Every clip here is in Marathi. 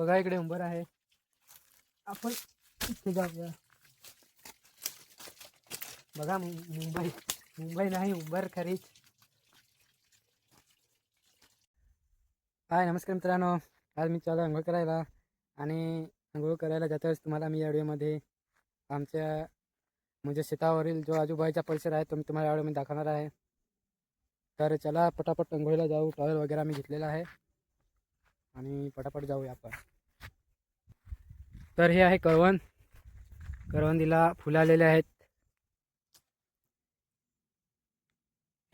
बघा इकडे उंबर आहे. आपण इथे जाऊया. बघा मुंबई. मुंबई नाही उंबर खरीच. हाय नमस्कार मित्रांनो. आज मी चालू आंघोळ करायला आणि आंघोळ करायला जाताच तुम्हाला मी या व्हिडिओमध्ये आमच्या म्हणजे शेतावरील जो आजूबाजूचा परिसर आहे तो मी तुम्हाला या व्हिडिओमध्ये दाखवणार आहे. तर चला पटापट आंघोळीला जाऊ. टॉवेल वगैरे मी घेतलेला आहे. आणि पटापट जाऊया आपण. तर हे आहे करवंद करवंदीला फुलं आलेले आहेत.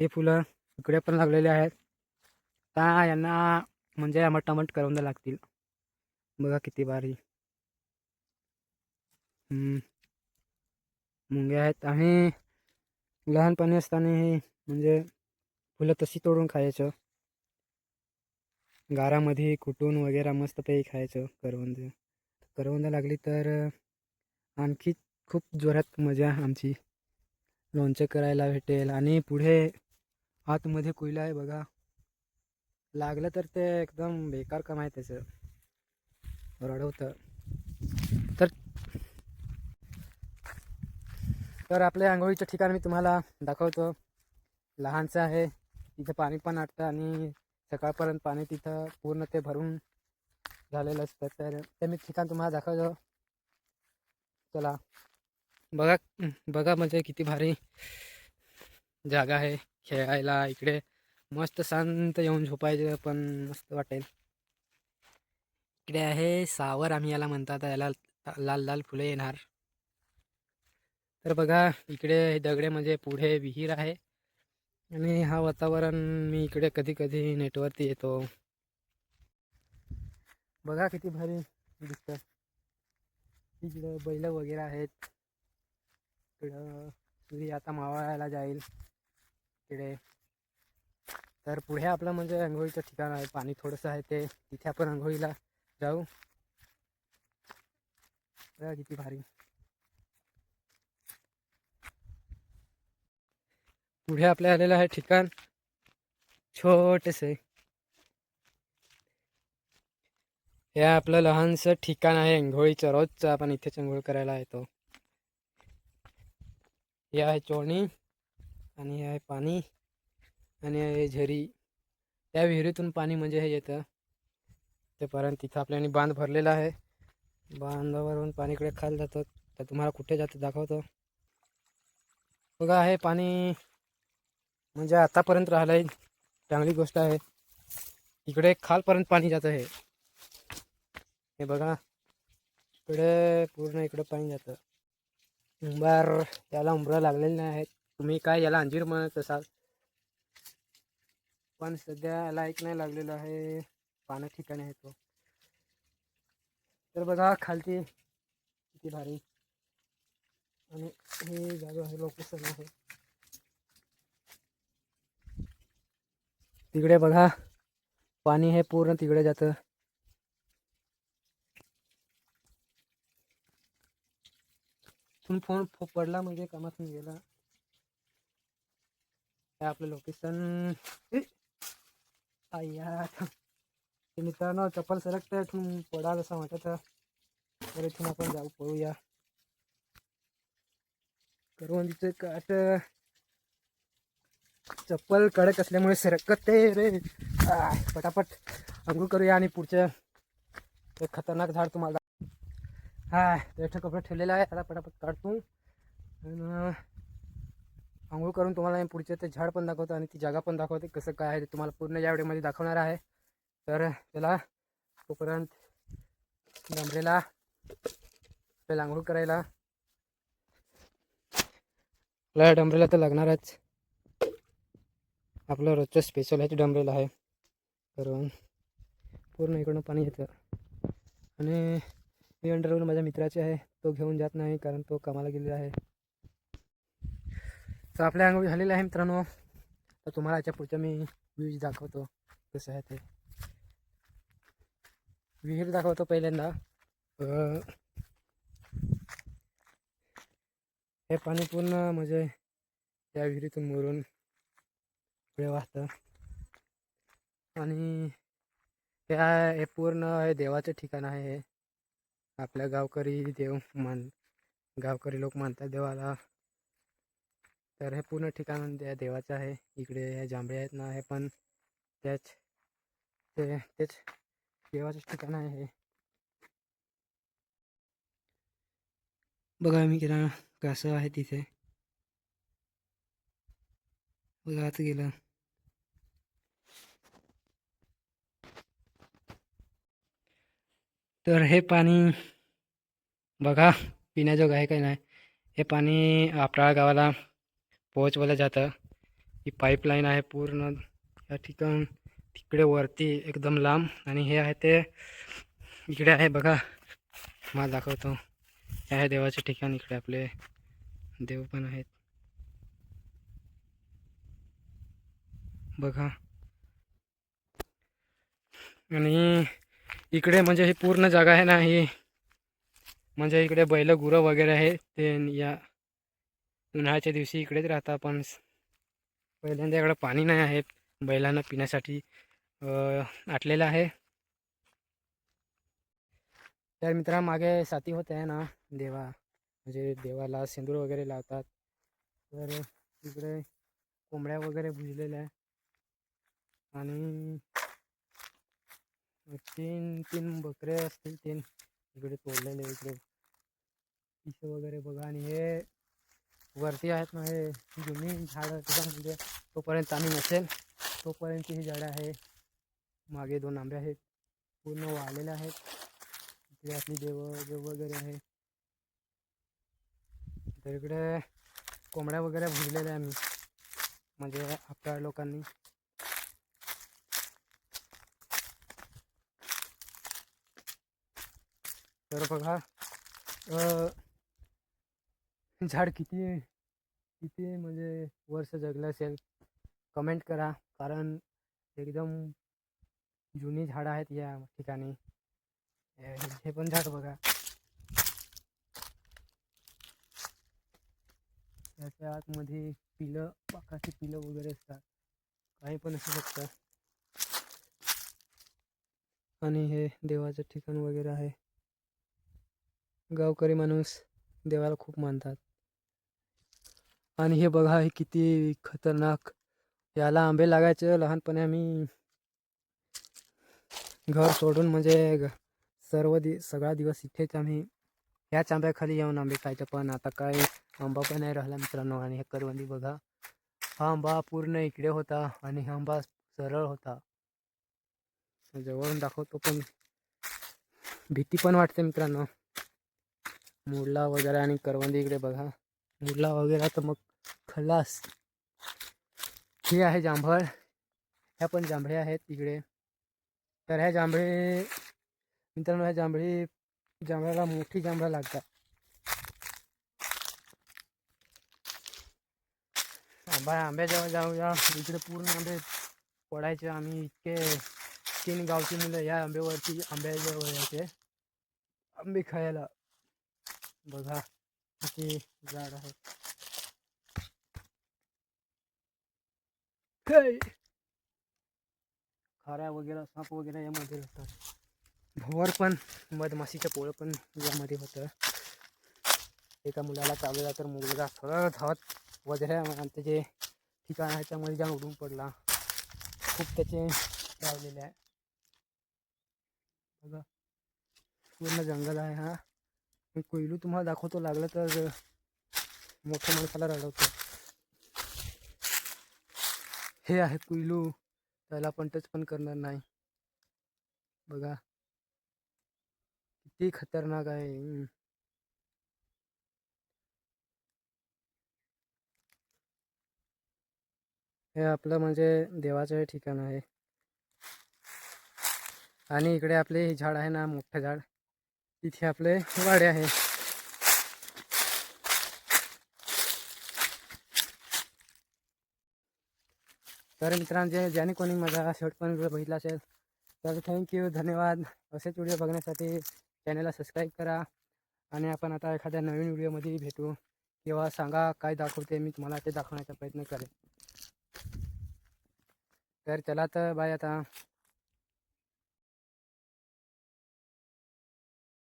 हे फुलं इकडे पण लागलेले आहेत. आता यांना म्हणजे आमट करवंद लागतील. बघा किती बारी हम्म. मुंग्या आहेत आणि लहानपणी असताना हे म्हणजे फुलं तशी तोडून खायचं. गारामध्ये कुटून वगैरे मस्तपैकी खायचं करवंद. करवंद लागली तर आणखी खूप जोरात मजा आमची लोणचं करायला भेटेल. आणि पुढे आतमध्ये कोयला आहे बघा. लागलं तर ते एकदम बेकार काम आहे त्याचं. रडवतं. तर तर आपल्या आंघोळीचं ठिकाण मी तुम्हाला दाखवतो. लहानचं आहे. तिथं पाणी पण आटतं आणि सकाळपर्यंत पाणी तिथं पूर्ण ते भरून झालेलं असतं. तर ते मी ठिकाण तुम्हाला दाखवतो. चला. बघा बघा म्हणजे किती भारी जागा आहे. खेळायला इकडे मस्त शांत येऊन झोपायचं पण मस्त वाटेल. इकडे आहे सावर आम्ही याला म्हणतात. याला लाल लाल फुले येणार. तर बघा इकडे दगडे म्हणजे पुढे विहीर आहे. आणि हा वातावरण मी इकडे कधी कधी नेटवरती येतो. बघा किती भारी दिसतं. इकडं बैल वगैरे आहेत. इकडं सूर्य आता मावळायला जाईल. इकडे. तर पुढे आपलं म्हणजे आंघोळीचं ठिकाण आहे. पाणी थोडंसं आहे ते. तिथे आपण आंघोळीला जाऊ. बघा किती भारी. पुढे आपल्या आलेलं आहे ठिकाण. छोटेसे. हे आपलं लहानसं ठिकाण आहे अंघोळीचं. रोजचं आपण इथेच अंघोळ करायला येतो. हे आहे चोणी आणि हे आहे पाणी आणि हे आहे झरी. त्या विहिरीतून पाणी म्हणजे हे येतं. तेपर्यंत तिथं आपल्याने बांध भरलेला आहे. बांधावरून पाणीकडे खाल जातं. तर तुम्हाला कुठे जातं दाखवतो. बघा हे पाणी म्हणजे आतापर्यंत राहिलं आहे चांगली गोष्ट आहे. इकडे खालपर्यंत पाणी जातं हे हे बघा. इकडे पूर्ण इकडे पाणी जातं. उंबार याला उंबरं लागलेले नाही आहेत. तुम्ही काय याला अंजीर म्हणत असाल? पण सध्या याला एक नाही लागलेलं आहे. पाण्या ठिकाणी आहे तो. तर बघा खालती किती भारी. आणि हे जागा आहे लोकेशन आहे. तिकडे बघा. पाणी हे पूर्ण तिकडे जातं. तुम्ही फोन पडला म्हणजे कामात गेला. काय आपलं लोकेशन मित्रांनो चप्पल सरकत इथून पडाल असं वाटत तर इथून आपण जाऊ पळूया. करवंदीचं काट चप्पल कडक असल्यामुळे सरकत ते रे पटापट अंघोळ करूया आणि पुढचं एक खतरनाक झाड तुम्हाला हा त्याचे कपडे ठेवलेला आहे. आता पटापट काढतो. आंघोळ करून तुम्हाला मी पुढचे ते झाड पण दाखवतो आणि ती जागा पण दाखवते कसं काय आहे ते तुम्हाला पूर्ण या व्हिडिओमध्ये दाखवणार आहे. तर त्याला तोपर्यंत डंबरेला आपल्याला आंघोळ करायला. आपल्याला डंबरेला तर लागणारच. आपलं रोजचं स्पेशल ह्याची डंबरेल आहे. करून पूर्ण इकडून पाणी येतं. आणि मी अंडरवेल माझ्या मित्राचे आहे तो घेऊन जात नाही कारण तो कामाला गेलेला आहे. तर आपल्या अंघोळ झालेलं आहे मित्रांनो. तर तुम्हाला याच्या पुढच्या मी व्ह्यूज दाखवतो कसं आहे ते. विहीर दाखवतो पहिल्यांदा. हे पाणी पूर्ण म्हणजे त्या विहिरीतून मरून वेळ वाचतं. आणि त्या हे पूर्ण हे देवाचं ठिकाण आहे हे. आपल्या गावकरी देव मान गावकरी लोक मानतात देवाला. तर हे पूर्ण ठिकाण त्या देवाचं आहे. इकडे जांभळे आहेत ना हे पण त्याच ते तेच देवाचंच ठिकाण आहे हे. बघा मी केला कसं आहे तिथे. बघा आता गेलं. तर हे पाणी बघा पिण्याजोग आहे काय नाही. हे पाणी आपल्या गावाला पोहोचवलं जातं. ही पाईपलाईन आहे पूर्ण. या ठिकाण तिकडे वरती एकदम लांब आणि हे आहे ते इकडे आहे बघा. मला दाखवतो. हे आहे देवाचे ठिकाण. इकडे आपले देव पण आहेत. बघा. आणि इकडे म्हणजे ही पूर्ण जागा आहे ना ही म्हणजे इकडे बैल गुरं वगैरे आहे ते या उन्हाळ्याच्या दिवशी इकडेच राहतात पण पहिल्यांदा इकडं पाणी नाही आहे बैलांना पिण्यासाठी आटलेलं आहे. तर मित्रा मागे साथी होते आहे ना देवा म्हणजे देवाला सिंदूर वगैरे लावतात. तर इकडे कोंबड्या वगैरे भुजलेल्या आहे. आणि तीन तीन बकरे असतील, तीन. इकडे तोडलेले इकडे. पिसे वगैरे बघा आणि हे वरती आहेत ना, हे जुनी झाडं त्याच्यामध्ये तोपर्यंत पाणी नसेल, तोपर्यंत ही झाडं आहे. मागे दोन आंबे आहेत, पूर्ण वाळलेले आहेत. इकडे आपली देव देव वगैरे आहे. तर इकडे कोंबड्या वगैरे भुजलेल्या आहे म्हणजे आपल्या लोकांनी. तर बघा झाड किती किती म्हणजे वर्ष जगलं असेल. कमेंट करा कारण एकदम जुनी झाडं आहेत या ठिकाणी. हे पण झाड बघा. त्याच्या आतमध्ये पिलं पाकाची पिलं वगैरे असतात. काही पण असू शकतं. आणि हे देवाचं ठिकाण वगैरे आहे. गावकरी माणूस देवाला खूप मानतात. आणि हे बघा हे किती खतरनाक. याला आंबे लागायचे लहानपणी आम्ही घर सोडून म्हणजे ग- सर्व दि सगळा दिवस इथेच आम्ही ह्याच आंब्याखाली येऊन आंबे खायचे. पण आता काय आंबा पण नाही राहिला मित्रांनो. आणि हे करवंदी बघा हा आंबा पूर्ण इकडे होता आणि हा आंबा सरळ होता. जवळून दाखवतो पण भीती पण वाटते मित्रांनो. मुडला वगैरे आणि करवंदी इकडे बघा। मुडला वगैरे तर मग खलास। हे आहे जांभळ? ह्या पण जांभळे आहेत इकडे तर ह्या जांभळे, मित्रांनो, ह्या जांभळी, जांभळाला मोठी जांभळं लागतात. आंबा आंब्याजवळ जाऊया, इकडे पूर्ण आंबे पडायचे. आम्ही इतके तीन गावची मुलं, या आंब्यावरती, आंब्याजवळ यायचे आंबे खायला. बघा किती झाड आहे. खाऱ्या वगैरे साप वगैरे यामध्ये असतात भवर पण मधमाशीचं पोळं पण यामध्ये होतं. एका मुलाला चावलेला तर मुलगा सरळ धावत वगैरे त्याचे ठिकाण आहे त्यामध्ये जाऊन उडून पडला. खूप त्याचे लावलेले आहे. बघा पूर्ण जंगल आहे हा. मी कोयलू तुम्हाला दाखवतो लागलं तर मोठ्या माणसाला रडवतो. हे आहे कोयलू त्याला पण टच पण करणार नाही. बघा. किती खतरनाक आहे. हे आपलं म्हणजे देवाचं हे ठिकाण आहे. आणि इकडे आपले हे झाड आहे ना मोठं झाड. इथे आपले वाडे आहे. तर मित्रांनो जे ज्याने कोणी माझा शॉर्ट पण व्हिडिओ बघितला असेल तर थँक्यू धन्यवाद. असेच व्हिडिओ बघण्यासाठी चॅनलला सबस्क्राईब करा. आणि आपण आता एखाद्या नवीन व्हिडिओमध्ये भेटू. किंवा सांगा काय दाखवते मी तुम्हाला ते दाखवण्याचा प्रयत्न करेन. तर चला तर बाय आता.